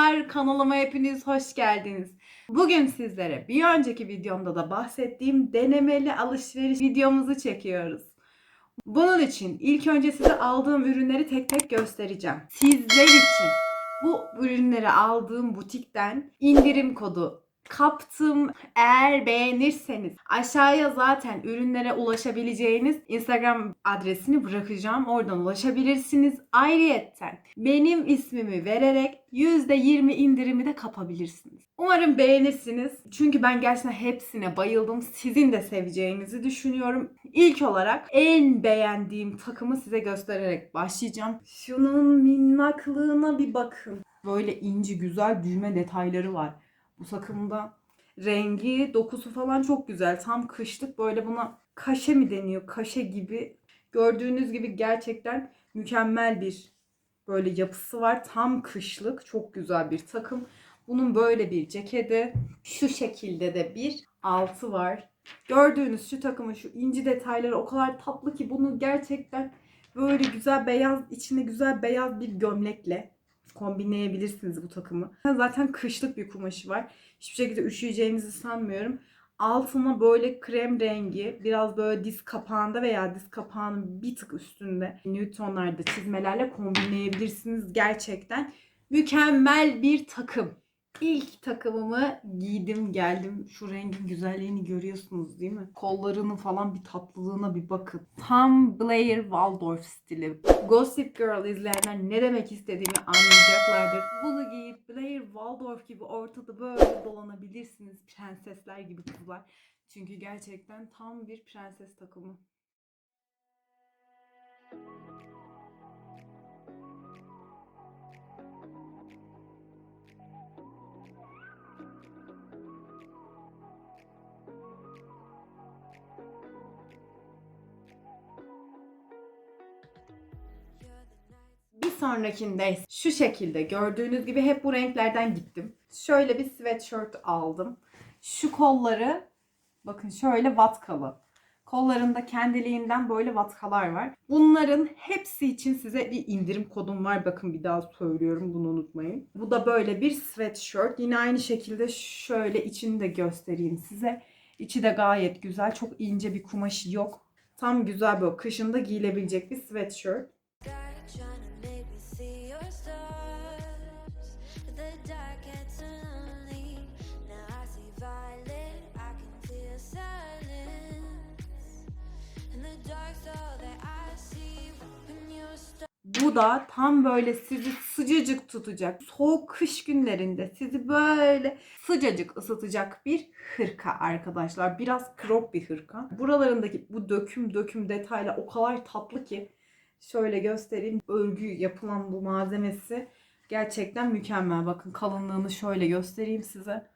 Merhabalar kanalıma hepiniz hoş geldiniz. Bugün sizlere bir önceki videomda da bahsettiğim denemeli alışveriş videomuzu çekiyoruz. Bunun için ilk önce size aldığım ürünleri tek tek göstereceğim. Sizler için bu ürünleri aldığım butikten indirim kodu kaptım. Eğer beğenirseniz aşağıya zaten ürünlere ulaşabileceğiniz Instagram adresini bırakacağım. Oradan ulaşabilirsiniz. Ayrıyetten benim ismimi vererek %20 indirimi de kapabilirsiniz. Umarım beğenirsiniz. Çünkü ben gerçekten hepsine bayıldım. Sizin de seveceğinizi düşünüyorum. İlk olarak en beğendiğim takımı size göstererek başlayacağım. Şunun minnaklığına bir bakın. Böyle inci güzel düğme detayları var. Bu takımda rengi, dokusu falan çok güzel. Tam kışlık böyle buna kaşe mi deniyor? Kaşe gibi. Gördüğünüz gibi gerçekten mükemmel bir böyle yapısı var. Tam kışlık. Çok güzel bir takım. Bunun böyle bir ceketi. Şu şekilde de bir altı var. Gördüğünüz şu takımın şu inci detayları o kadar tatlı ki bunu gerçekten böyle güzel beyaz içine güzel beyaz bir gömlekle kombinleyebilirsiniz bu takımı. Zaten kışlık bir kumaşı var. Hiçbir şekilde üşüyeceğinizi sanmıyorum. Altına böyle krem rengi, biraz böyle diz kapağında veya diz kapağının bir tık üstünde nude tonlarda çizmelerle kombinleyebilirsiniz. Gerçekten mükemmel bir takım. İlk takımımı giydim geldim. Şu rengin güzelliğini görüyorsunuz değil mi? Kollarının falan bir tatlılığına bir bakın. Tam Blair Waldorf stili. Gossip Girl izleyenler ne demek istediğimi anlayacaklardır. Bunu giyip Blair Waldorf gibi ortada böyle dolanabilirsiniz. Prensesler gibi kızlar. Çünkü gerçekten tam bir prenses takımı. Bir sonrakinde şu şekilde gördüğünüz gibi hep bu renklerden gittim. Şöyle bir sweatshirt aldım. Şu kolları bakın şöyle vatkalı. Kollarında kendiliğinden böyle vatkalar var. Bunların hepsi için size bir indirim kodum var. Bakın bir daha söylüyorum bunu unutmayın. Bu da böyle bir sweatshirt. Yine aynı şekilde şöyle içini de göstereyim size. İçi de gayet güzel. Çok ince bir kumaşı yok. Tam güzel böyle kışında giyilebilecek bir sweatshirt. Bu da tam böyle sizi sıcacık tutacak. Soğuk kış günlerinde sizi böyle sıcacık ısıtacak bir hırka arkadaşlar. Biraz crop bir hırka. Buralarındaki bu döküm döküm detaylar o kadar tatlı ki. Şöyle göstereyim. Örgü yapılan bu malzemesi gerçekten mükemmel. Bakın kalınlığını şöyle göstereyim size.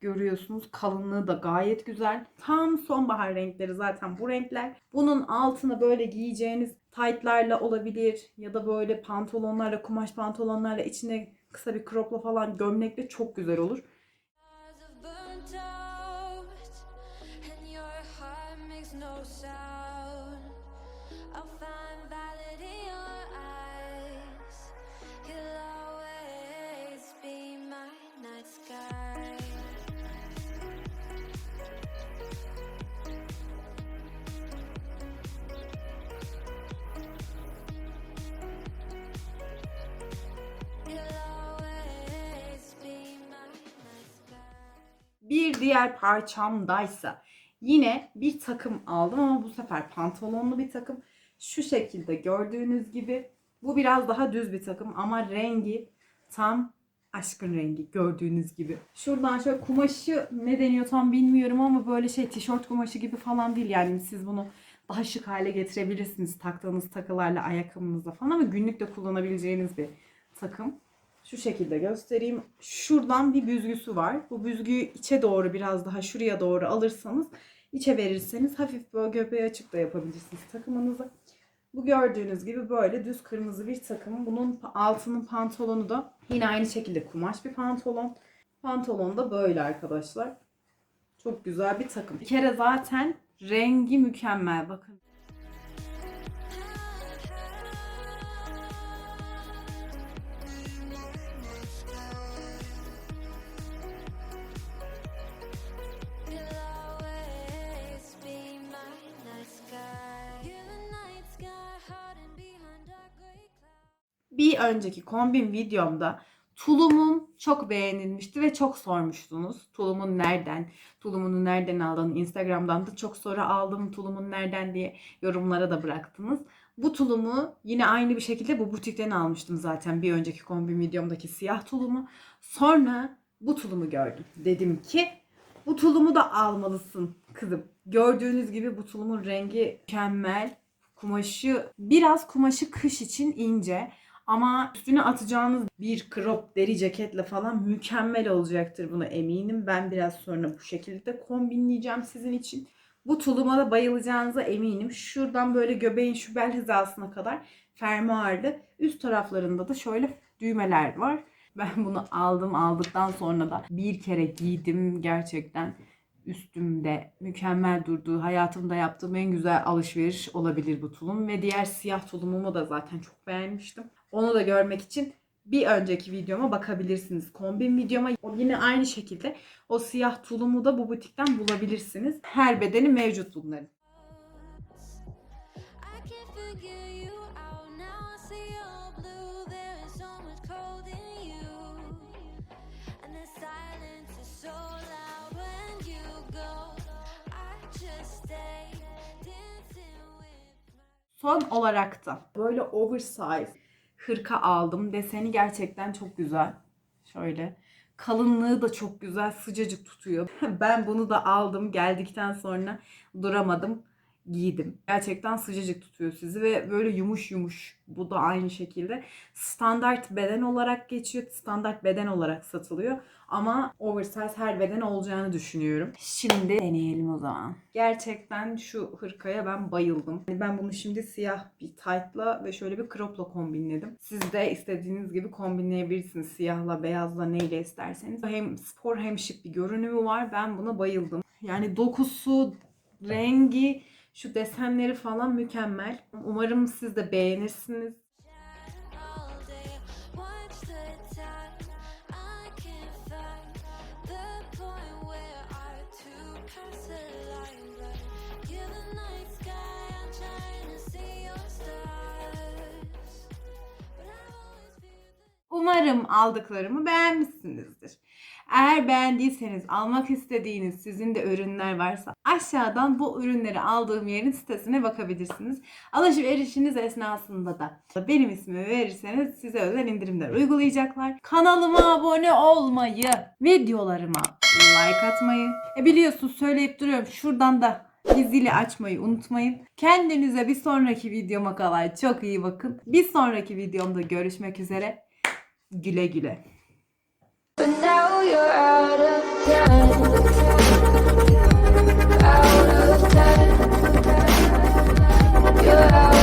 Görüyorsunuz kalınlığı da gayet güzel. Tam sonbahar renkleri zaten bu renkler. Bunun altına böyle giyeceğiniz taytlarla olabilir ya da böyle pantolonlarla, kumaş pantolonlarla içine kısa bir cropla falan gömlekle çok güzel olur. Bir diğer parçamdaysa yine bir takım aldım ama bu sefer pantolonlu bir takım. Şu şekilde gördüğünüz gibi bu biraz daha düz bir takım ama rengi tam aşkın rengi gördüğünüz gibi. Şuradan şöyle kumaşı ne deniyor tam bilmiyorum ama böyle şey tişört kumaşı gibi falan değil yani siz bunu daha şık hale getirebilirsiniz taktığınız takılarla ayakkabınızla falan ama günlük de kullanabileceğiniz bir takım. Şu şekilde göstereyim. Şuradan bir büzgüsü var. Bu büzgüyü içe doğru biraz daha şuraya doğru alırsanız içe verirseniz hafif böyle göbeği açık da yapabilirsiniz takımınızı. Bu gördüğünüz gibi böyle düz kırmızı bir takım. Bunun altının pantolonu da yine aynı şekilde kumaş bir pantolon. Pantolon da böyle arkadaşlar. Çok güzel bir takım. Bir kere zaten rengi mükemmel. Bakın. Bir önceki kombin videomda tulumum çok beğenilmişti ve çok sormuştunuz. Tulumun nereden, tulumunu nereden aldığını Instagram'dan da çok soru aldım tulumun nereden diye yorumlara da bıraktınız. Bu tulumu yine aynı bir şekilde bu butikten almıştım zaten bir önceki kombin videomdaki siyah tulumu. Sonra bu tulumu gördüm. Dedim ki bu tulumu da almalısın kızım. Gördüğünüz gibi bu tulumun rengi mükemmel. Kumaşı biraz kumaşı kış için ince ama üstüne atacağınız bir crop deri ceketle falan mükemmel olacaktır buna eminim. Ben biraz sonra bu şekilde kombinleyeceğim sizin için. Bu tuluma da bayılacağınıza eminim. Şuradan böyle göbeğin şu bel hizasına kadar fermuarlı. Üst taraflarında da şöyle düğmeler var. Ben bunu aldım aldıktan sonra da bir kere giydim gerçekten üstümde mükemmel durduğu hayatımda yaptığım en güzel alışveriş olabilir bu tulum ve diğer siyah tulumumu da zaten çok beğenmiştim. Onu da görmek için bir önceki videoma bakabilirsiniz. Kombin videoma yine aynı şekilde o siyah tulumu da bu butikten bulabilirsiniz. Her bedeni mevcut bunların. Son olarak da böyle oversize hırka aldım. Deseni gerçekten çok güzel. Şöyle. Kalınlığı da çok güzel. Sıcacık tutuyor. Ben bunu da aldım. Geldikten sonra duramadım. Giydim. Gerçekten sıcacık tutuyor sizi ve böyle yumuş yumuş. Bu da aynı şekilde. Standart beden olarak geçiyor. Standart beden olarak satılıyor. Ama oversize her beden olacağını düşünüyorum. Şimdi deneyelim o zaman. Gerçekten şu hırkaya ben bayıldım. Yani Ben bunu şimdi siyah bir tight'la ve şöyle bir crop'la kombinledim. Siz de istediğiniz gibi kombinleyebilirsiniz. Siyahla, beyazla neyle isterseniz. Hem spor hem şık bir görünümü var. Ben buna bayıldım. Yani dokusu, rengi, şu desenleri falan mükemmel. Umarım siz de beğenirsiniz. Umarım aldıklarımı beğenmişsinizdir. Eğer beğendiyseniz almak istediğiniz sizin de ürünler varsa aşağıdan bu ürünleri aldığım yerin sitesine bakabilirsiniz. Alışverişiniz esnasında da benim ismimi verirseniz size özel indirimler uygulayacaklar. Kanalıma abone olmayı, videolarıma like atmayı, e biliyorsunuz söyleyip duruyorum şuradan da bir zili açmayı unutmayın. Kendinize bir sonraki videoma kadar çok iyi bakın. Bir sonraki videomda görüşmek üzere. Güle güle. But now you're out of time. out of time. You're out.